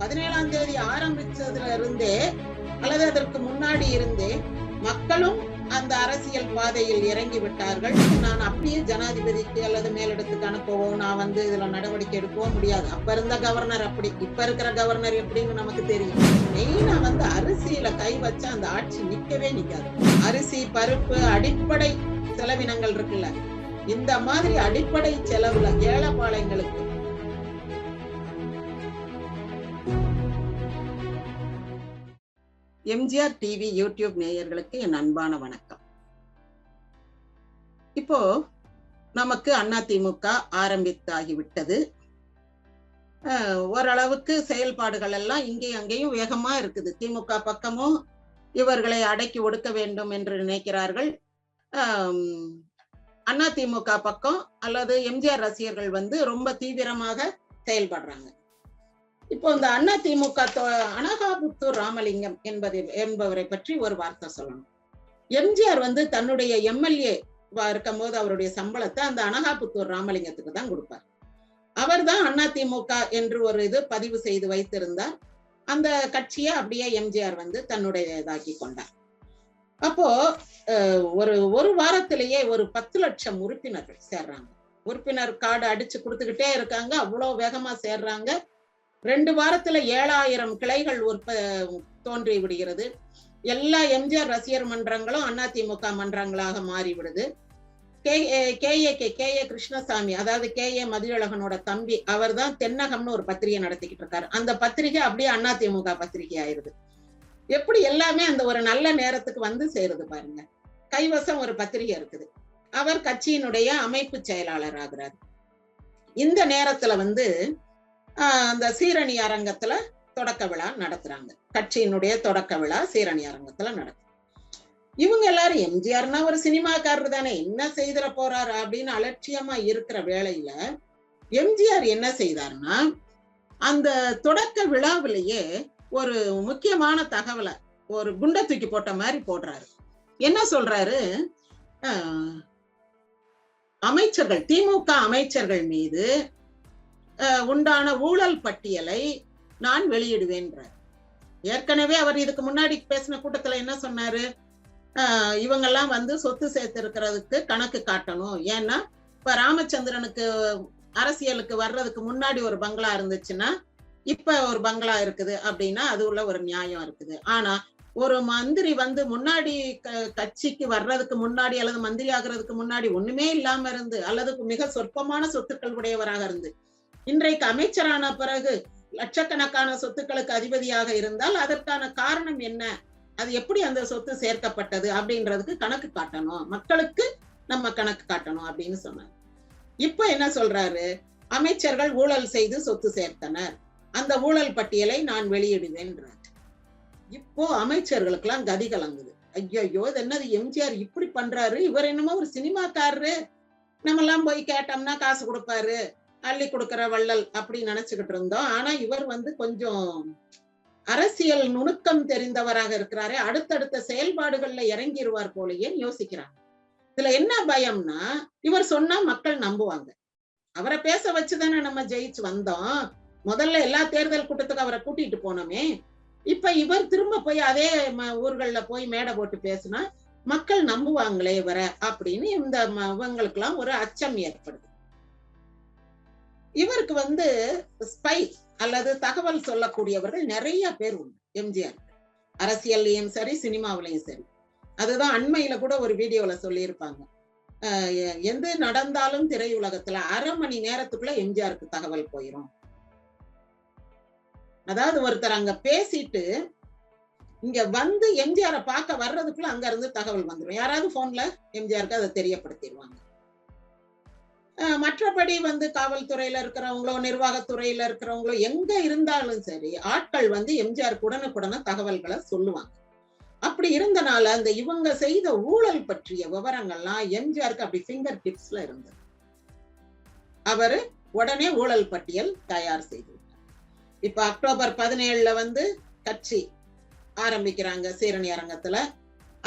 பதினேழாம் தேதி ஆரம்பிச்சதுல இருந்தே அல்லது அதற்கு முன்னாடி இருந்தே மக்களும் அந்த அரசியல் பாதையில் இறங்கி விட்டார்கள். நான் அப்படியே ஜனாதிபதிக்கு அல்லது மேலிடத்துக்கு போவோம் நான் வந்து இதுல நடவடிக்கை எடுக்கவும் முடியாது. அப்ப இருந்த கவர்னர் அப்படி இப்ப இருக்கிற கவர்னர் எப்படின்னு நமக்கு தெரியும். மெயினா வந்து அரிசியில கை வச்சா அந்த ஆட்சி நிக்கவே நிக்காது அரிசி பருப்பு அடிப்படை செலவினங்கள் இருக்குல்ல. இந்த மாதிரி அடிப்படை செலவுல ஏழைப்பாளையங்களுக்கு எம்ஜிஆர் டிவி யூடியூப் நேயர்களுக்கு என் அன்பான வணக்கம். இப்போ நமக்கு அதிமுக ஆரம்பித்தாகிவிட்டது. ஓரளவுக்கு செயல்பாடுகள் எல்லாம் இங்கேயும் அங்கேயும் வேகமா இருக்குது. திமுக பக்கமும் இவர்களை அடக்கி ஒடுக்க வேண்டும் என்று நினைக்கிறார்கள். அதிமுக பக்கம் அல்லது எம்ஜிஆர் ரசிகர்கள் வந்து ரொம்ப தீவிரமாக செயல்படுறாங்க. இப்போ இந்த அண்ணா தொ- அனகாபுத்தூர் ராமலிங்கம் என்பதை என்பவரை பற்றி ஒரு வார்த்தை சொல்லணும். எம்ஜிஆர் வந்து தன்னுடைய எம்எல்ஏ இருக்கும்போது அவருடைய சம்பளத்தை அந்த அனகாபுத்தூர் ராமலிங்கத்துக்கு தான் கொடுப்பார். அவர் தான் அதிமுக என்று ஒரு இது பதிவு செய்து வைத்திருந்தார். அந்த கட்சியை அப்படியே எம்ஜிஆர் வந்து தன்னுடைய இதாக்கி கொண்டார். அப்போ ஒரு ஒரு வாரத்திலேயே ஒரு பத்து லட்சம் உறுப்பினர்கள் சேர்றாங்க. உறுப்பினர் கார்டு அடிச்சு கொடுத்துக்கிட்டே இருக்காங்க. அவ்வளோ வேகமா சேர்றாங்க. ரெண்டு வாரத்துல ஏழாயிரம் கிளைகள் உற்ப தோன்றி விடுகிறது எல்லா எம்ஜிஆர் ரசிகர் மன்றங்களும் அதிமுக மன்றங்களாக மாறி விடுது K K A K K A Krishnasamy அதாவது கே ஏ மதியழகனோட தம்பி அவர் தான் தென்னகம்னு ஒரு பத்திரிகை நடத்திக்கிட்டு இருக்காரு. அந்த பத்திரிகை அப்படியே அதிமுக பத்திரிகை ஆயிருது எப்படி எல்லாமே அந்த ஒரு நல்ல நேரத்துக்கு வந்து சேருது பாருங்க. கைவசம் ஒரு பத்திரிகை இருக்குது. அவர் கட்சியினுடைய அமைப்பு செயலாளர் ஆகிறார். இந்த நேரத்துல வந்து அந்த சீரணி அரங்கத்துல தொடக்க விழா நடத்துறாங்க. கட்சியினுடைய தொடக்க விழா சீரணி அரங்கத்துல நடக்கும் இவங்க எல்லாரும் எம்ஜிஆர்னா ஒரு சினிமாக்காரர் தானே என்ன செய்திட போறாரு அப்படின்னு அலட்சியமா இருக்கிற வேளையில எம்ஜிஆர் என்ன செய்தார்னா அந்த தொடக்க விழாவிலேயே ஒரு முக்கியமான தகவலை ஒரு குண்டை தூக்கி போட்ட மாதிரி போடுறாரு. என்ன சொல்றாரு? ஆஹ், அமைச்சர்கள் திமுக அமைச்சர்கள் மீது உண்டான ஊழல் பட்டியலை நான் வெளியிடுவேன்றார். ஏற்கனவே அவர் இதுக்கு முன்னாடி பேசின கூட்டத்துல என்ன சொன்னாரு? ஆஹ், இவங்கெல்லாம் வந்து சொத்து சேர்த்திருக்கிறதுக்கு கணக்கு காட்டணும். ஏன்னா இப்ப ராமச்சந்திரனுக்கு அரசியலுக்கு வர்றதுக்கு முன்னாடி ஒரு பங்களா இருந்துச்சுன்னா இப்ப ஒரு பங்களா இருக்குது அப்படின்னா அது உள்ள ஒரு நியாயம் இருக்குது. ஆனா ஒரு மந்திரி வந்து முன்னாடி க- கட்சிக்கு வர்றதுக்கு முன்னாடி அல்லது மந்திரி ஆகிறதுக்கு முன்னாடி ஒண்ணுமே இல்லாம இருந்து அல்லது மிக சொற்பமான சொத்துக்கள் உடையவராக இருந்து இன்றைக்கு அமைச்சரான பிறகு லட்சக்கணக்கான சொத்துக்களுக்கு அதிபதியாக இருந்தால் அதற்கான காரணம் என்ன? அது எப்படி அந்த சொத்து சேர்க்கப்பட்டது அப்படின்றதுக்கு கணக்கு காட்டணும். மக்களுக்கு நம்ம கணக்கு காட்டணும் அப்படின்னு சொன்னார். இப்ப என்ன சொல்றாரு? அமைச்சர்கள் ஊழல் செய்து சொத்து சேர்த்தனர். அந்த ஊழல் பட்டியலை நான் வெளியிடுவேன்றார். இப்போ அமைச்சர்களுக்கெல்லாம் கதி கலங்குது. ஐயோ இது என்னது எம்ஜிஆர் இப்படி பண்றாரு? இவர் என்னமோ ஒரு சினிமாக்காரரு. நம்ம எல்லாம் போய் கேட்டோம்னா காசு கொடுப்பாரு. அள்ளி கொடுக்கிற வள்ளல் அப்படி நினைச்சுக்கிட்டு இருந்தோம். ஆனா இவர் வந்து கொஞ்சம் அரசியல் நுணுக்கம் தெரிந்தவராக இருக்கிறாரே. அடுத்தடுத்த செயல்பாடுகள்ல இறங்கிடுவார் போலயே யோசிக்கிறாங்க இதுல என்ன பயம்னா இவர் சொன்னா மக்கள் நம்புவாங்க. அவரை பேச வச்சுதானே நம்ம ஜெயிச்சு வந்தோம். முதல்ல எல்லா தேர்தல் கூட்டத்துக்கு அவரை கூட்டிட்டு போனோமே. இப்ப இவர் திரும்ப போய் அதே ம- ஊர்கள்ல போய் மேடை போட்டு பேசினா மக்கள் நம்புவாங்களே இவரை அப்படின்னு இந்த ம- இவங்களுக்கெல்லாம் ஒரு அச்சம் ஏற்படுது. இவருக்கு வந்து ஸ்பை அல்லது தகவல் சொல்லக்கூடியவர்கள் நிறைய பேர் உண்டு எம்ஜிஆர். அரசியல்லையும் சரி சினிமாவிலையும் சரி. அதுதான் அண்மையில கூட ஒரு வீடியோல சொல்லியிருப்பாங்க. எந்த எது நடந்தாலும் திரையுலகத்துல அரை மணி நேரத்துக்குள்ள எம்ஜிஆருக்கு தகவல் போயிரும். அதாவது ஒருத்தர் அங்க பேசிட்டு இங்க வந்து எம்ஜிஆரை பார்க்க வர்றதுக்குள்ள அங்க இருந்து தகவல் வந்துடும் யாராவது போன்ல எம்ஜிஆருக்கு அதை தெரியப்படுத்திடுவாங்க. மற்றபடி வந்து காவல்துறையில இருக்கிறவங்களோ நிர்வாகத்துறையில இருக்கிறவங்களோ எங்க இருந்தாலும் சரி ஆட்கள் வந்து எம்ஜிஆர் உடனுக்குடனே தகவல்களை சொல்லுவாங்க. அப்படி இருந்தனால அந்த இவங்க செய்த ஊழல் பற்றிய விவரங்கள்லாம் எம்ஜிஆருக்கு அப்படி ஃபிங்கர் டிப்ஸ்ல இருந்தது. அவரு உடனே ஊழல் பட்டியல் தயார் செய்து இப்ப அக்டோபர் பதினேழுல வந்து கட்சி ஆரம்பிக்கிறாங்க சீரணி அரங்கத்துல.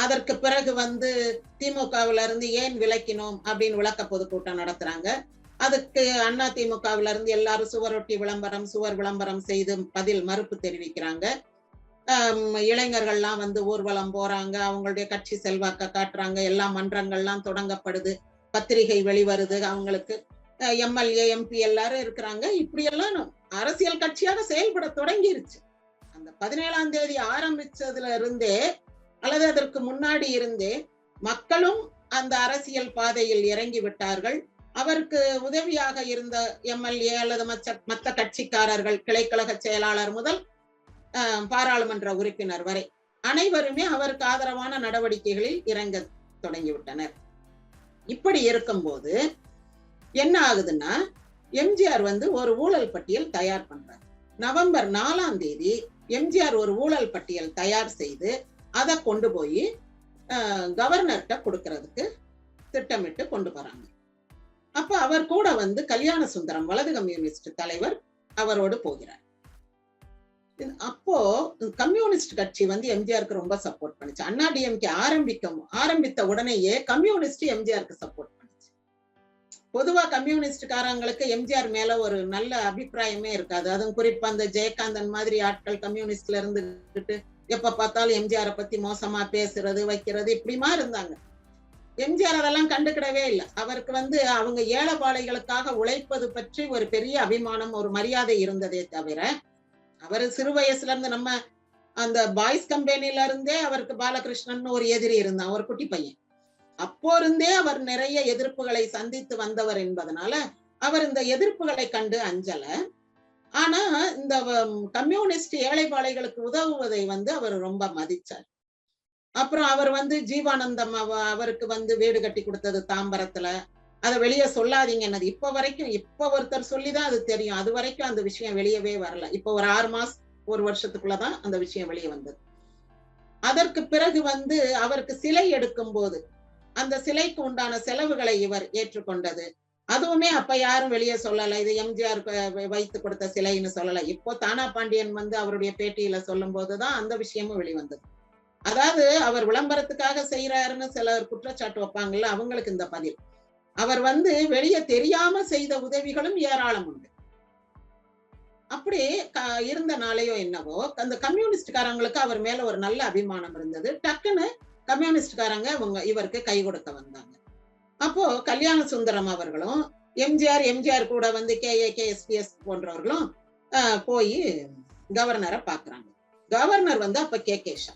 அதற்கு பிறகு வந்து திமுகவுல இருந்து ஏன் விலக்கினோம் அப்படின்னு விளக்க பொதுக்கூட்டம் நடத்துறாங்க. அதுக்கு அண்ணா திமுகவில இருந்து எல்லாரும் சுவரொட்டி விளம்பரம் சுவர் விளம்பரம் செய்து பதில் மறுப்பு தெரிவிக்கிறாங்க. இளைஞர்கள்லாம் வந்து ஊர்வலம் போறாங்க அவங்களுடைய கட்சி செல்வாக்க காட்டுறாங்க எல்லா மன்றங்கள்லாம் தொடங்கப்படுது பத்திரிகை வெளிவருது அவங்களுக்கு எம்எல்ஏ எம்பி எல்லாரும் இருக்கிறாங்க. இப்படியெல்லாம் அரசியல் கட்சியாக செயல்பட தொடங்கிருச்சு. அந்த பதினேழாம் தேதி ஆரம்பிச்சதுல இருந்தே அல்லது அதற்கு முன்னாடி இருந்தே மக்களும் அந்த அரசியல் பாதையில் இறங்கி விட்டார்கள். அவருக்கு உதவியாக இருந்த எம்எல்ஏ அல்லது மற்ற மற்ற கட்சிக்காரர்கள் கிளைக்கழக செயலாளர் முதல் பாராளுமன்ற உறுப்பினர் வரை அனைவருமே அவருக்கு ஆதரவான நடவடிக்கைகளில் இறங்க தொடங்கிவிட்டனர். இப்படி இருக்கும்போது என்ன ஆகுதுன்னா எம்ஜிஆர் வந்து ஒரு ஊழல் பட்டியல் தயார் பண்றார். நவம்பர் நாலாம் தேதி எம்ஜிஆர் ஒரு ஊழல் பட்டியல் தயார் செய்து அதை கொண்டு போய் கவர்னர்கிட்ட கொடுக்கறதுக்கு திட்டமிட்டு கொண்டு வராங்க. அப்ப அவர் கூட வந்து கல்யாண சுந்தரம் வலது கம்யூனிஸ்ட் தலைவர் அவரோடு போகிறார். அப்போ கம்யூனிஸ்ட் கட்சி வந்து எம்ஜிஆருக்கு ரொம்ப சப்போர்ட் பண்ணுச்சு. அண்ணா டிஎம்கே ஆரம்பிக்க ஆரம்பித்த உடனேயே கம்யூனிஸ்ட் எம்ஜிஆருக்கு சப்போர்ட் பண்ணுச்சு. பொதுவா கம்யூனிஸ்ட்காரங்களுக்கு எம்ஜிஆர் மேல ஒரு நல்ல அபிப்பிராயமே இருக்காது. அதுவும் குறிப்பா அந்த ஜெயகாந்தன் மாதிரி ஆட்கள் கம்யூனிஸ்ட்ல இருந்துகிட்டு எப்ப பார்த்தாலும் எம்ஜிஆரை பத்தி மோசமா பேசுறது வைக்கிறது இப்படிமா இருந்தாங்க. எம்ஜிஆர் அதெல்லாம் கண்டுக்கிடவே இல்லை. அவருக்கு வந்து அவங்க ஏழைப்பாளைகளுக்காக உழைப்பது பற்றி ஒரு பெரிய அபிமானம் ஒரு மரியாதை இருந்ததே தவிர அவர் சிறு வயசுல இருந்து நம்ம அந்த பாய்ஸ் கம்பெனில இருந்தே அவருக்கு பாலகிருஷ்ணன் ஒரு எதிரி இருந்தான் ஒரு குட்டி பையன். அப்போ இருந்தே அவர் நிறைய எதிர்ப்புகளை சந்தித்து வந்தவர் என்பதனால அவர் இந்த எதிர்ப்புகளை கண்டு அஞ்சல. ஆனா இந்த கம்யூனிஸ்ட் ஏழைப்பாளைகளுக்கு உதவுவதை வந்து அவர் ரொம்ப மதிச்சார். அப்புறம் அவர் வந்து ஜீவானந்தம் அவ- அவருக்கு வந்து வீடு கட்டி கொடுத்தது தாம்பரத்துல. அதை வெளியே சொல்லாதீங்க என்னது. இப்ப வரைக்கும் இப்ப ஒருத்தர் சொல்லிதான் அது தெரியும். அது வரைக்கும் அந்த விஷயம் வெளியவே வரல. இப்ப ஒரு ஆறு மாசம் ஒரு வருஷத்துக்குள்ளதான் அந்த விஷயம் வெளியே வந்தது. அதற்கு பிறகு வந்து அவருக்கு சிலை எடுக்கும் போது அந்த சிலைக்கு உண்டான செலவுகளை இவர் ஏற்றுக்கொண்டது. அதுவுமே அப்ப யாரும் வெளியே சொல்லல. இது எம்ஜிஆர் வைத்து கொடுத்த சிலைன்னு சொல்லல. இப்போ தானா பாண்டியன் வந்து அவருடைய பேட்டியில சொல்லும் போதுதான் அந்த விஷயமும் வெளிவந்தது. அதாவது அவர் விளம்பரத்துக்காக செய்யறாருன்னு சிலர் குற்றச்சாட்டு வைப்பாங்கல்ல அவங்களுக்கு இந்த பதில். அவர் வந்து வெளியே தெரியாம செய்த உதவிகளும் ஏராளம் உண்டு. அப்படி இருந்த இருந்தனாலேயோ என்னவோ அந்த கம்யூனிஸ்ட்காரங்களுக்கு அவர் மேல ஒரு நல்ல அபிமானம் இருந்தது. டக்குன்னு கம்யூனிஸ்ட்காரங்க இவங்க இவருக்கு கை கொடுக்க வந்தாங்க. அப்போ கல்யாண சுந்தரம் அவர்களும் எம்ஜிஆர் எம்ஜிஆர் கூட வந்து கேஏ கேஎஸ்பிஎஸ் போன்றவர்களும் போய் கவர்னரை பாக்குறாங்க. கவர்னர் வந்து அப்ப கே கேஷா.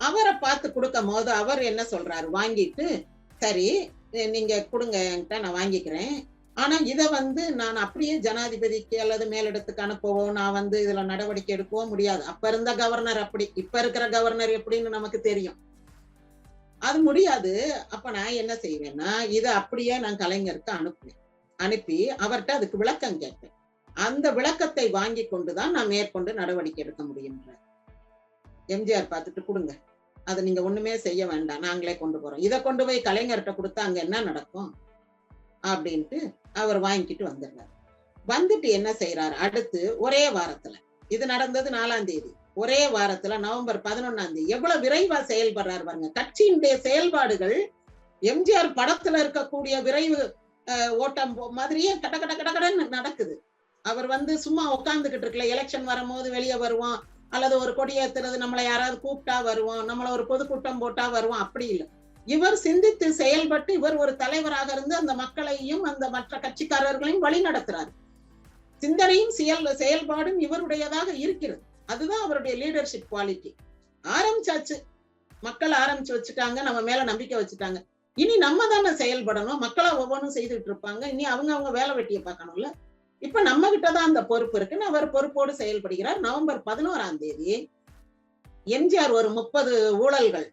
அவரை பார்த்து கொடுக்கும் போது அவர் என்ன சொல்றாரு? வாங்கிட்டு சரி நீங்க கொடுங்க என்கிட்ட நான் வாங்கிக்கிறேன். ஆனா இதை வந்து நான் அப்படியே ஜனாதிபதிக்கு அல்லது மேலிடத்துக்கு அனுப்பவோ நான் வந்து இதுல நடவடிக்கை எடுக்கவோ முடியாது. அப்ப இருந்த கவர்னர் அப்படி இப்ப இருக்கிற கவர்னர் எப்படின்னு நமக்கு தெரியும். அது முடியாது. அப்ப நான் என்ன செய்வேன்னா இதை அப்படியே நான் கலைஞருக்கு அனுப்புவேன். அனுப்பி அவர்கிட்ட அதுக்கு விளக்கம் கேட்பேன். அந்த விளக்கத்தை வாங்கி கொண்டுதான் நான் மேற்கொண்டு நடவடிக்கை எடுக்க முடியுன்ற எம்ஜிஆர் பார்த்துட்டு கொடுங்க. அதை நீங்க ஒண்ணுமே செய்ய வேண்டாம். நாங்களே கொண்டு போறோம். இதை கொண்டு போய் கலைஞர்கிட்ட கொடுத்தா அங்க என்ன நடக்கும்? அப்படின்ட்டு அவர் வாங்கிக்கிட்டு வந்துடுறாரு. வந்துட்டு என்ன செய்யறாரு அடுத்து ஒரே வாரத்துல இது நடந்தது நாலாம் தேதி. ஒரே வாரத்துல நவம்பர் பதினொன்னாம் தேதி. எவ்வளவு விரைவா செயல்படுறாரு பாருங்க. கட்சியினுடைய செயல்பாடுகள் எம்ஜிஆர் படத்துல இருக்கக்கூடிய விரைவு ஓட்டம் போ- மாதிரியே கட கட கட கடன்னு நடக்குது. அவர் வந்து சும்மா உட்கார்ந்துகிட்டு இருக்கல. எலெக்ஷன் வரும்போது வெளியே வருவோம் அல்லது ஒரு கொடியேத்துறது நம்மளை யாராவது கூப்பிட்டா வருவோம் நம்மள ஒரு பொதுக்கூட்டம் போட்டா வருவோம் அப்படி இல்லை. இவர் சிந்தித்து செயல்பட்டு இவர் ஒரு தலைவராக இருந்து அந்த மக்களையும் அந்த மற்ற கட்சிக்காரர்களையும் வழி நடத்துறாரு. சிந்தனையும் செயல் செயல்பாடும் இவருடையதாக இருக்கிறது. அதுதான் அவருடைய லீடர்ஷிப் குவாலிட்டி ஆரம்பிச்சாச்சு. மக்கள் ஆரம்பிச்சு வச்சுட்டாங்க நம்ம மேல நம்பிக்கை வச்சுட்டாங்க. இனி நம்ம தானே செயல்படணும். மக்களா ஒவ்வொன்றும் செய்துட்டு இருப்பாங்க. இனி அவங்க அவங்க வேலை வெட்டியை பார்க்கணும்ல. இப்ப நம்ம கிட்டதான் அந்த பொறுப்பு இருக்குன்னு அவர் பொறுப்போடு செயல்படுகிறார். நவம்பர் பதினோராம் தேதி எம்ஜிஆர் ஒரு முப்பது ஊழல்கள்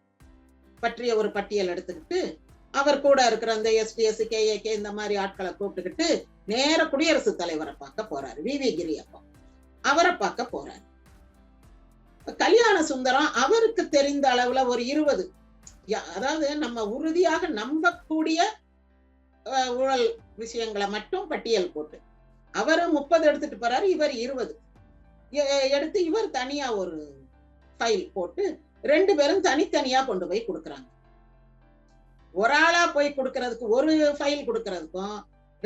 பற்றிய ஒரு பட்டியல் எடுத்துக்கிட்டு அவர் கூட இருக்கிற அந்த எஸ்டிஎஸ் கேஏகே இந்த மாதிரி ஆட்களை கூப்பிட்டுக்கிட்டு நேர குடியரசுத் தலைவரை பார்க்க போறாரு. வி. வி. கிரியப்பா அவரை பார்க்க போறாரு. கல்யாண சுந்தரம் அவருக்கு தெரிந்த அளவுல ஒரு இருபது. அதாவது நம்ம உறுதியாக நம்பக்கூடிய ஊழல் விஷயங்களை மட்டும் பட்டியல் போட்டு அவரு முப்பது எடுத்துட்டு போறாரு இவர் இருபது. எடுத்து இவர் தனியா ஒரு ஃபைல் போட்டு ரெண்டு பேரும் தனித்தனியா கொண்டு போய் கொடுக்குறாங்க. ஒரு ஆளா போய் கொடுக்கறதுக்கு ஒரு ஃபைல் கொடுக்கறதுக்கும்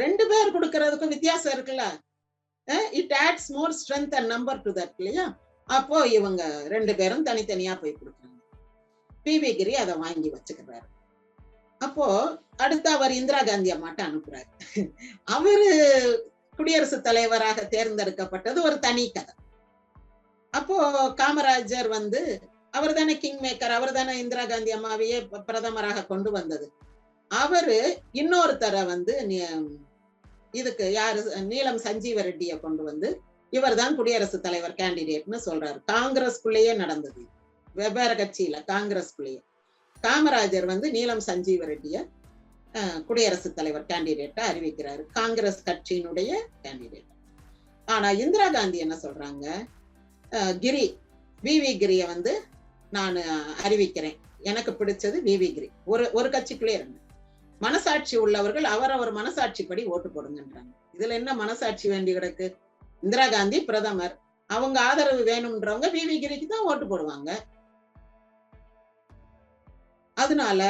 ரெண்டு பேர் கொடுக்கறதுக்கும் வித்தியாசம் இருக்குல்ல? It adds more strength and number to that இல்லையா? அப்போ இவங்க ரெண்டு பேரும் தனித்தனியா போய் கொடுக்குறாங்க. பிவி கிரி அதை வாங்கி வச்சுக்கிறாரு. அப்போ அடுத்து அவர் இந்திரா காந்தி அம்மாட்ட அனுப்புறாரு. அவரு குடியரசுத் தலைவராக தேர்ந்தெடுக்கப்பட்டது ஒரு தனி கதை. அப்போ காமராஜர் வந்து அவர் தானே கிங் மேக்கர் அவர் தானே இந்திரா காந்தி அம்மாவையே பிரதமராக கொண்டு வந்தது. அவரு இன்னொருத்தரை வந்து இதுக்கு யாரு நீலம் சஞ்சீவ ரெட்டியை கொண்டு வந்து இவர் தான் குடியரசுத் தலைவர் கேண்டிடேட்னு சொல்றாரு. காங்கிரஸ்குள்ளேயே நடந்தது வெவ்வேறு கட்சியில காங்கிரஸ்குள்ளேயே. காமராஜர் வந்து நீலம் சஞ்சீவ ரெட்டிய குடியரசுத் தலைவர் கேண்டிடேட்டா அறிவிக்கிறாரு. காங்கிரஸ் கட்சியினுடைய கேண்டிடேட். ஆனா இந்திரா காந்தி என்ன சொல்றாங்க? கிரி விவி கிரிய வந்து நான் அறிவிக்கிறேன். எனக்கு பிடிச்சது விவி கிரி. ஒரு ஒரு கட்சிக்குள்ளே இருந்தேன் மனசாட்சி உள்ளவர்கள் அவரவர் மனசாட்சிப்படி ஓட்டு போடுங்கன்றாங்க. இதுல என்ன மனசாட்சி வேண்டி கிடக்கு? இந்திரா காந்தி பிரதமர். அவங்க ஆதரவு வேணும்ன்றவங்க விவி கிரிக்கு தான் ஓட்டு போடுவாங்க. அதனால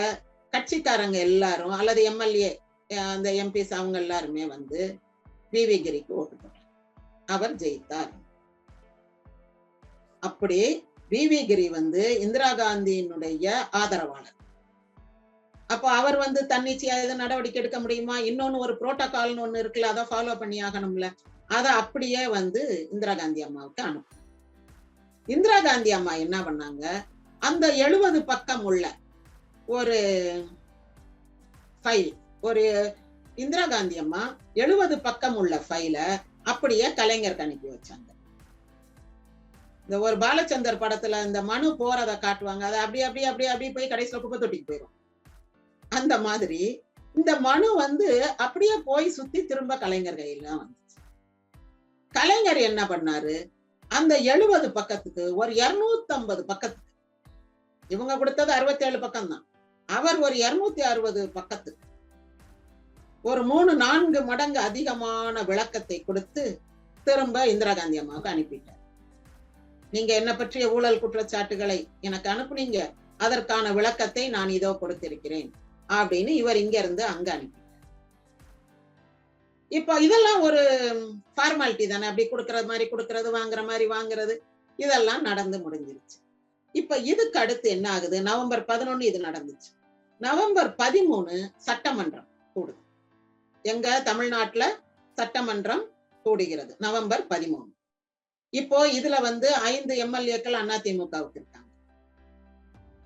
கட்சிக்காரங்க எல்லாரும் அல்லது எம்எல்ஏ அந்த எம்பிஸ் அவங்க எல்லாருமே வந்து விவி கிரிக்கு ஓட்டு போடுறாங்க அவர் ஜெயித்தார். அப்படி விவி கிரி வந்து இந்திரா காந்தியினுடைய ஆதரவாளர். அப்போ அவர் வந்து தன்னிச்சையா எதுவும் நடவடிக்கை எடுக்க முடியுமா? இன்னொன்னு ஒரு புரோட்டோகால்னு ஒண்ணு இருக்குல்ல அதை ஃபாலோ பண்ணி ஆகணும்ல அதை அப்படியே வந்து இந்திரா காந்தி அம்மாவுக்கு அனுப்பும். இந்திரா காந்தி அம்மா என்ன பண்ணாங்க? அந்த எழுபது பக்கம் உள்ள ஒரு ஃபைல் ஒரு இந்திரா காந்தி அம்மா எழுபது பக்கம் உள்ள ஃபைலை அப்படியே கலைஞருக்கு அனுப்பி வச்சாங்க. இந்த ஒரு பாலச்சந்தர் படத்துல இந்த மனு போறதை காட்டுவாங்க. அதை அப்படி அப்படி அப்படி அப்படி போய் கடைசியில குப்பை தொட்டிக்கு போயிடும் அந்த மாதிரி இந்த மனு வந்து அப்படியே போய் சுத்தி திரும்ப கலைஞர் கையில வந்துச்சு. கலைஞர் என்ன பண்ணாரு? அந்த எழுபது பக்கத்துக்கு ஒரு இருநூத்தி ஐம்பது பக்கத்துக்கு இவங்க கொடுத்தது அறுபத்தி ஏழு பக்கம் தான் அவர் ஒரு இருநூத்தி அறுபது பக்கத்துக்கு ஒரு மூணு நான்கு மடங்கு அதிகமான விளக்கத்தை கொடுத்து திரும்ப இந்திரா காந்தி அம்மாவுக்கு அனுப்பிட்டார். நீங்க என்ன பற்றிய ஊழல் குற்றச்சாட்டுகளை எனக்கு அனுப்புனீங்க? அதற்கான விளக்கத்தை நான் இதோ கொடுத்திருக்கிறேன். அப்படின்னு இவர் இங்க இருந்து அங்க அனுப்பி. இப்போ இதெல்லாம் ஒரு ஃபார்மாலிட்டி தானே? அப்படி கொடுக்கறது மாதிரி கொடுக்கறது வாங்குற மாதிரி வாங்குறது. இதெல்லாம் நடந்து முடிஞ்சிருச்சு. இப்ப இதுக்கு அடுத்து என்ன ஆகுது? நவம்பர் பதினொன்னு இது நடந்துச்சு. நவம்பர் பதிமூணு சட்டமன்றம் கூடுது. எங்க? தமிழ்நாட்டுல சட்டமன்றம் கூடுகிறது. நவம்பர் பதிமூணு. இப்போ இதுல வந்து ஐந்து எம்எல்ஏக்கள் அதிமுகவுக்கு இருக்காங்க.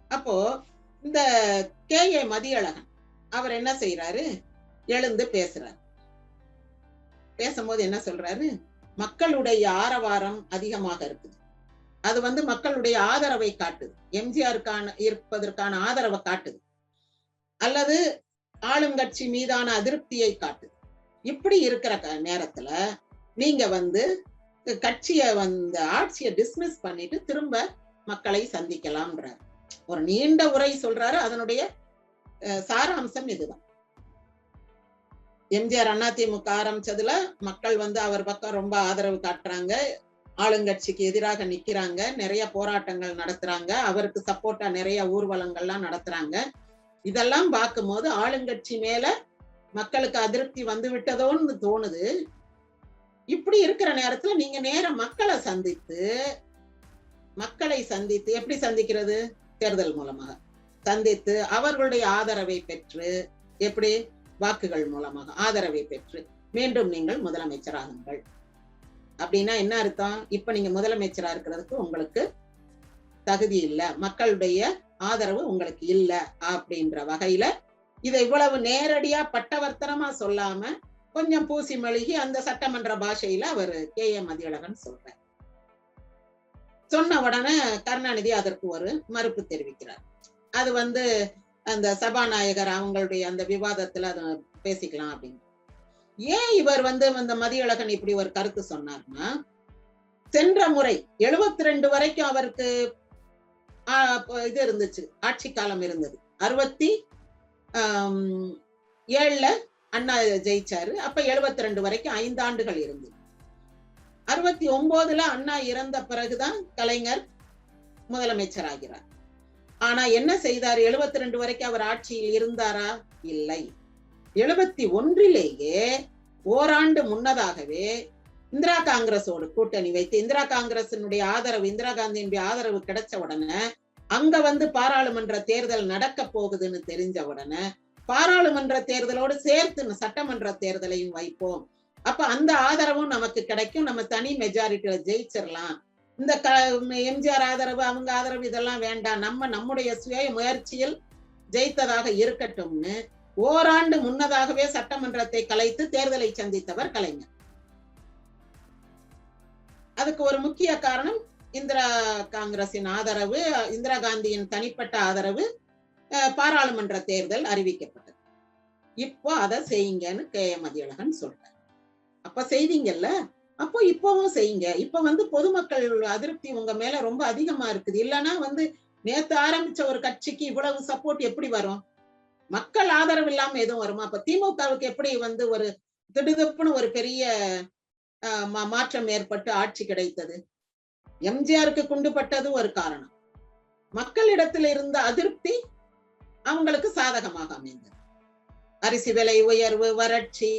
அப்போ இந்த கே ஏ மதியழகன் அவர் என்ன செய்யறாரு எழுந்து பேசுறாரு. பேசும்போது என்ன சொல்றாரு? மக்களுடைய ஆரவாரம் அதிகமாக இருக்குது. அது வந்து மக்களுடைய ஆதரவை காட்டுது. எம்ஜிஆருக்கான இருப்பதற்கான ஆதரவை காட்டுது. அல்லது ஆளுங்கட்சி மீதான அதிருப்தியை காட்டுது. இப்படி இருக்கிற க- நேரத்துல நீங்க வந்து கட்சியை வந்து ஆட்சியை டிஸ்மிஸ் பண்ணிட்டு திரும்ப மக்களை சந்திக்கலாம்ன்றார். ஒரு நீண்ட உரை சொல்றாரு. அதனுடைய சாராம்சம் இதுதான். எம்ஜிஆர் அதிமுக ஆரம்பிச்சதுல மக்கள் வந்து அவர் பக்கம் ரொம்ப ஆதரவு காட்டுறாங்க. ஆளுங்கட்சிக்கு எதிராக நிக்கிறாங்க. நிறைய போராட்டங்கள் நடத்துறாங்க. அவருக்கு சப்போர்ட்டா நிறைய ஊர்வலங்கள்லாம் நடத்துறாங்க. இதெல்லாம் பார்க்கும்போது ஆளுங்கட்சி மேல மக்களுக்கு அதிருப்தி வந்து விட்டதோன்னு தோணுது. இப்படி இருக்கிற நேரத்துல நீங்க நேர மக்களை சந்தித்து மக்களை சந்தித்து எப்படி சந்திக்கிறது? தேர்தல் மூலமாக சந்தித்து அவர்களுடைய ஆதரவை பெற்று எப்படி? வாக்குகள் மூலமாக ஆதரவை பெற்று மீண்டும் நீங்கள் முதலமைச்சராகுங்கள். அப்படின்னா என்ன அர்த்தம்? இப்ப நீங்க முதலமைச்சரா இருக்கிறதுக்கு உங்களுக்கு தகுதி இல்லை. மக்களுடைய ஆதரவு உங்களுக்கு இல்லை அப்படின்ற வகையில இதை இவ்வளவு நேரடியா பட்டவர்த்தனமா சொல்லாம கொஞ்சம் பூசி மெழுகி அந்த சட்டமன்ற பாஷையில அவர் கே ஏ மதியழகன் சொல்றார். சொன்ன உடனே கருணாநிதி அதற்கு ஒரு மறுப்பு தெரிவிக்கிறார். அது வந்து அந்த சபாநாயகர் அவங்களுடைய அந்த விவாதத்துல அதை பேசிக்கலாம் அப்படின்னு. ஏன் இவர் வந்து அந்த மதியழகன் இப்படி ஒரு கருத்து சொன்னார்னா சென்ற முறை எழுபத்தி ரெண்டு வரைக்கும் அவருக்கு இது இருந்துச்சு ஆட்சி காலம் இருந்தது. அறுபத்தி ஏழுல அண்ணா ஜெயிச்சாரு. அப்ப எழுபத்தி ரெண்டு வரைக்கும் ஐந்து ஆண்டுகள் இருந்தது. அறுபத்தி ஒன்பதுல அண்ணா இறந்த பிறகுதான் கலைஞர் முதலமைச்சர் ஆகிறார் ஆனா என்ன செய்தார்? எழுபத்தி ரெண்டு வரைக்கும் அவர் ஆட்சியில் இருந்தாரா? இல்லை. எழுபத்தி ஒன்றிலேயே ஓராண்டு முன்னதாகவே இந்திரா காங்கிரஸோடு கூட்டணி வைத்து இந்திரா காங்கிரசினுடைய ஆதரவு இந்திரா காந்தியினுடைய ஆதரவு கிடைச்ச உடனே அங்க வந்து பாராளுமன்ற தேர்தல் நடக்க போகுதுன்னு தெரிஞ்ச உடனே பாராளுமன்ற தேர்தலோடு சேர்த்து சட்டமன்ற தேர்தலையும் வைப்போம். அப்ப அந்த ஆதரவும் நமக்கு கிடைக்கும். நம்ம தனி மெஜாரிட்டியில ஜெயிச்சிடலாம் இந்த க எம்ஜிஆர் ஆதரவு அவங்க ஆதரவு இதெல்லாம் வேண்டாம். நம்ம நம்முடைய சுய முயற்சியில் ஜெயித்ததாக இருக்கட்டும்னு ஓராண்டு முன்னதாகவே சட்டமன்றத்தை கலைத்து தேர்தலை சந்தித்தவர் கலைஞர். அதுக்கு ஒரு முக்கிய காரணம் இந்திரா காங்கிரசின் ஆதரவு இந்திரா காந்தியின் தனிப்பட்ட ஆதரவு பாராளுமன்ற தேர்தல் அறிவிக்கப்பட்டது. இப்போ அதை செய்யுங்கன்னு கே. எம். மதியழகன் சொல்றார். அப்ப செய்தீங்கல்ல? அப்போ இப்பவும் செய்யுங்க. இப்ப வந்து பொதுமக்கள் அதிருப்தி உங்க மேல ரொம்ப அதிகமா இருக்குது. இல்லைன்னா வந்து நேத்து ஆரம்பிச்ச ஒரு கட்சிக்கு இவ்வளவு சப்போர்ட் எப்படி வரும்? மக்கள் ஆதரவு இல்லாம எதுவும் வருமா? அப்ப திமுகவுக்கு எப்படி வந்து ஒரு திடுதிப்புன்னு ஒரு பெரிய அஹ், மா- மாற்றம் ஏற்பட்டு ஆட்சி கிடைத்தது? எம்ஜிஆருக்கு குண்டுபட்டது ஒரு காரணம். மக்களிடத்தில் இருந்த அதிருப்தி அவங்களுக்கு சாதகமாக அமைந்தது. அரிசி விலை உயர்வு வறட்சி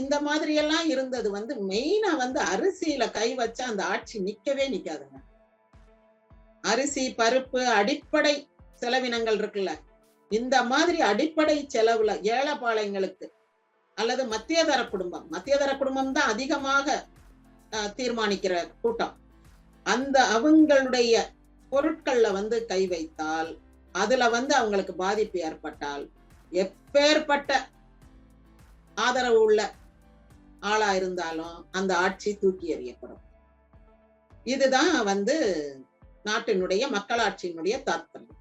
இந்த மாதிரி எல்லாம் இருந்தது வந்து மெயினா வந்து அரிசியில கை வச்சா அந்த ஆட்சி நிக்கவே நிக்காதுங்க. அரிசி பருப்பு அடிப்படை செலவினங்கள் இருக்குல்ல. இந்த மாதிரி அடிப்படை செலவுல ஏழைப்பாளையங்களுக்கு அல்லது மத்தியதர குடும்பம் மத்தியதர குடும்பம் தான் அதிகமாக தீர்மானிக்கிற கூட்டம். அந்த அவங்களுடைய பொருட்கள்ல வந்து கை வைத்தால் அதுல வந்து அவங்களுக்கு பாதிப்பு ஏற்பட்டால் எப்பேற்பட்ட ஆதரவு உள்ள ஆளா இருந்தாலும் அந்த ஆட்சி தூக்கி எறியப்படும். இதுதான் வந்து நாட்டினுடைய மக்களாட்சியினுடைய தாத்பரியம்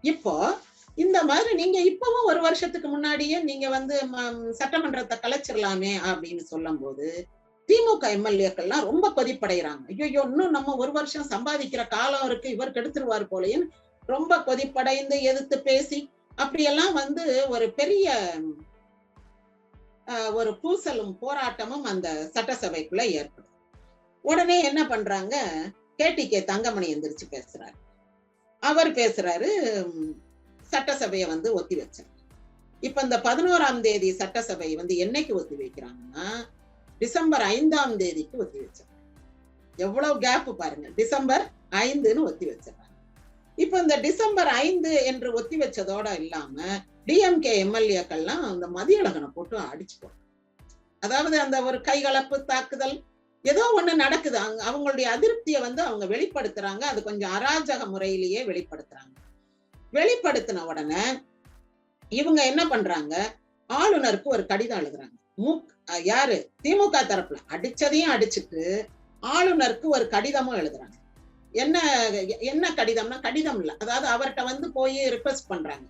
இப்போ இந்த மாதிரி நீங்க இப்பவும் ஒரு வருஷத்துக்கு முன்னாடியே நீங்க வந்து ம- சட்டமன்றத்தை கலைச்சிடலாமே அப்படின்னு சொல்லும் போது திமுக எம்எல்ஏக்கள்லாம் ரொம்ப கொதிப்படைகிறாங்க. ஐயோ இன்னும் நம்ம ஒரு வருஷம் சம்பாதிக்கிற காலம் இருக்கு இவர் கெடுத்துருவார் போலேன்னு ரொம்ப கொதிப்படைந்து எதிர்த்து பேசி அப்படியெல்லாம் வந்து ஒரு பெரிய ஒரு பூசலும் போராட்டமும் அந்த சட்டசபைக்குள்ள ஏற்படும். உடனே என்ன பண்றாங்க? கேடிகே தங்கமணி எந்திரிச்சு பேசுறாரு. அவர் பேசுறாரு சட்டசபையை வந்து ஒத்தி வச்சார். இப்ப இந்த பதினோராம் தேதி சட்டசபை வந்து என்னைக்கு ஒத்தி வைக்கிறாங்கன்னா டிசம்பர் ஐந்தாம் தேதிக்கு ஒத்தி வச்சாங்க. எவ்வளவு கேப் பாருங்க. டிசம்பர் ஐந்துன்னு ஒத்தி வச்சாங்க. இப்ப இந்த டிசம்பர் ஐந்து என்று ஒத்தி வச்சதோட இல்லாம டிஎம்கே எம்எல்ஏக்கள்லாம் அந்த மதியழகனை போட்டு அடிச்சு அதாவது அந்த ஒரு கைகலப்பு தாக்குதல் ஏதோ ஒண்ணு நடக்குது. அங்க அவங்களுடைய அதிருப்தியை வந்து அவங்க வெளிப்படுத்துறாங்க. அது கொஞ்சம் அராஜக முறையிலேயே வெளிப்படுத்துறாங்க. வெளிப்படுத்தின உடனே இவங்க என்ன பண்றாங்க? ஆளுநருக்கு ஒரு கடிதம் எழுதுறாங்க. மு யாரு? திமுக தரப்புல. அடிச்சதையும் அடிச்சுட்டு ஆளுநருக்கு ஒரு கடிதமும் எழுதுறாங்க. என்ன என்ன கடிதம்னா கடிதம் இல்லை. அதாவது அவர்கிட்ட வந்து போய் ரிக்வெஸ்ட் பண்றாங்க.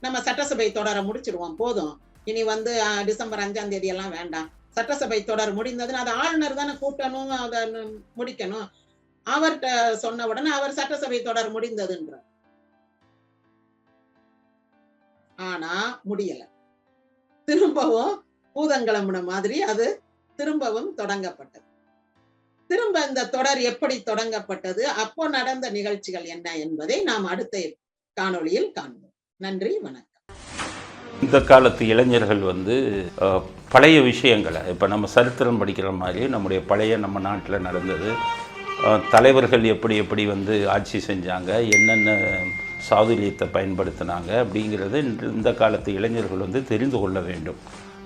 நம்ம சட்டசபை தொடர முடிச்சிருவோம் போதும். இனி வந்து டிசம்பர் அஞ்சாம் தேதி எல்லாம் வேண்டாம். சட்டசபை தொடர் முடிந்ததுன்னு அது ஆளுநர் தானே கூட்டணும் அதை முடிக்கணும். அவர்கிட்ட சொன்ன உடனே அவர் சட்டசபை தொடர் முடிந்ததுன்ற ஆனா முடியல. திரும்பவும் பூதங்கிளம்புன மாதிரி அது திரும்பவும் தொடங்கப்பட்டது. திரும்ப இந்த தொடர் எப்படி தொடங்கப்பட்டது? அப்போ நடந்த நிகழ்ச்சிகள் என்ன என்பதை நாம் அடுத்த காணொளியில் காண்போம். நன்றி வணக்கம். இந்த காலத்து இளைஞர்கள் வந்து பழைய விஷயங்களை இப்போ நம்ம சரித்திரம் படிக்கிற மாதிரி நம்முடைய பழைய நம்ம நாட்டில் நடந்தது. தலைவர்கள் எப்படி எப்படி வந்து ஆட்சி செஞ்சாங்க என்னென்ன சாதுரியத்தை பயன்படுத்தினாங்க அப்படிங்கிறத இந்த காலத்து இளைஞர்கள் வந்து தெரிந்து கொள்ள வேண்டும்.